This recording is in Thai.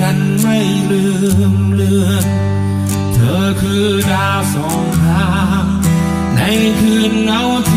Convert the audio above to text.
กันไม่ลืมเลือน เธอคือดาวสองทาง ในคืนเงาท